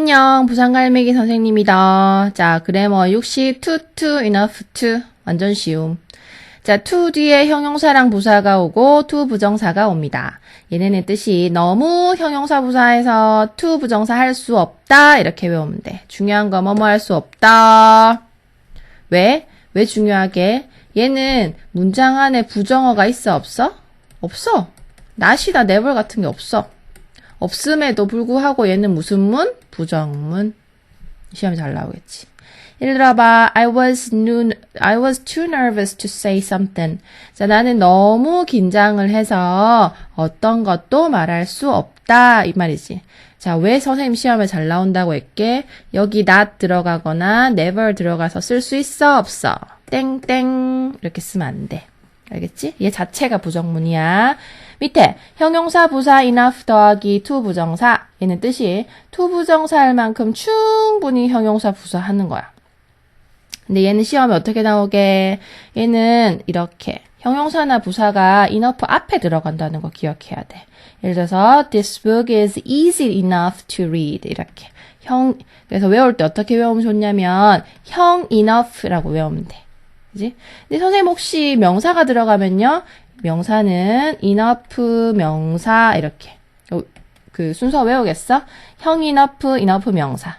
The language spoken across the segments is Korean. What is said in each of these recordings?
안녕, 부산갈매기 선생님이다. 자, 그래머 60, to, to, enough to. 완전 쉬움. 자, to 뒤에 형용사랑 부사가 오고 to 부정사가 옵니다. 얘네는 뜻이 너무 형용사 부사에서 to 부정사 할 수 없다. 이렇게 외우면 돼. 중요한 거 뭐뭐 할 수 없다. 왜? 왜 중요하게? 얘는 문장 안에 부정어가 있어 없어? 없어. not이나 never 같은 게 없어. 없음에도 불구하고 얘는 무슨 문? 부정문. 시험에 잘 나오겠지. 예를 들어봐, I was, new, I was too nervous to say something. 자, 나는 너무 긴장을 해서 어떤 것도 말할 수 없다. 이 말이지. 자, 왜 선생님 시험에 잘 나온다고 했게? 여기 not 들어가거나 never 들어가서 쓸 수 있어? 없어? 땡땡. 이렇게 쓰면 안 돼. 알겠지? 얘 자체가 부정문이야. 밑에 형용사 부사 enough 더하기 to 부정사 얘는 뜻이 to 부정사 할 만큼 충분히 형용사 부사 하는 거야. 근데 얘는 시험에 어떻게 나오게? 얘는 이렇게 형용사나 부사가 enough 앞에 들어간다는 거 기억해야 돼. 예를 들어서 this book is easy enough to read 이렇게 형 그래서 외울 때 어떻게 외우면 좋냐면 형 enough라고 외우면 돼. 그지? 근데 선생님 혹시 명사가 들어가면요. 명사는 enough 명사 이렇게 어, 그 순서 외우겠어? 형 enough enough 명사.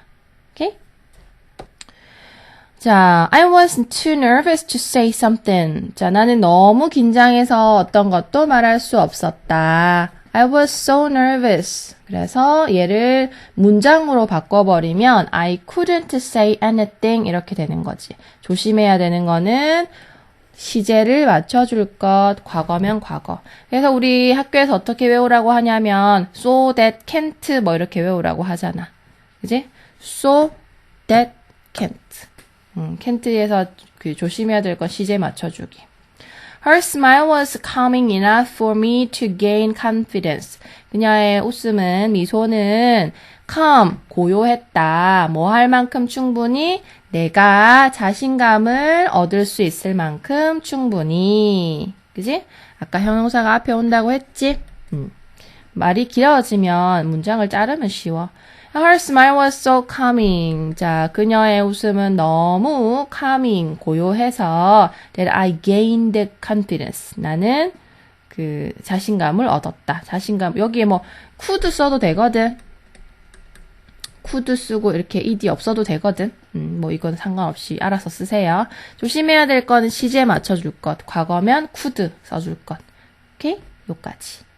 자, I was too nervous to say something. 자, 나는 너무 긴장해서 어떤 것도 말할 수 없었다. I was so nervous. 그래서 얘를 문장으로 바꿔버리면 I couldn't say anything 이렇게 되는 거지. 조심해야 되는 거는 시제를 맞춰줄 것, 과거면 과거. 그래서 우리 학교에서 어떻게 외우라고 하냐면 so that can't 뭐 이렇게 외우라고 하잖아. 그지? so that can't. 음, 캔트에서 그 조심해야 될 건 시제 맞춰주기. Her smile was calming enough for me to gain confidence. 그녀의 웃음은, 미소는 calm, 고요했다. 뭐 할 만큼 충분히 내가 자신감을 얻을 수 있을 만큼 충분히. 그지? 아까 형용사가 앞에 온다고 했지? 음. 말이 길어지면 문장을 자르면 쉬워. Her smile was so calming. 자, 그녀의 웃음은 너무 calming, 고요해서 that I gained confidence. 나는 그 자신감을 얻었다. 자신감. 여기에 뭐 could 써도 되거든. could 쓰고 이렇게 ed 없어도 되거든. 음, 뭐 이건 상관없이 알아서 쓰세요. 조심해야 될 거는 시제 맞춰줄 것. 과거면 could 써줄 것. 오케이? 요까지.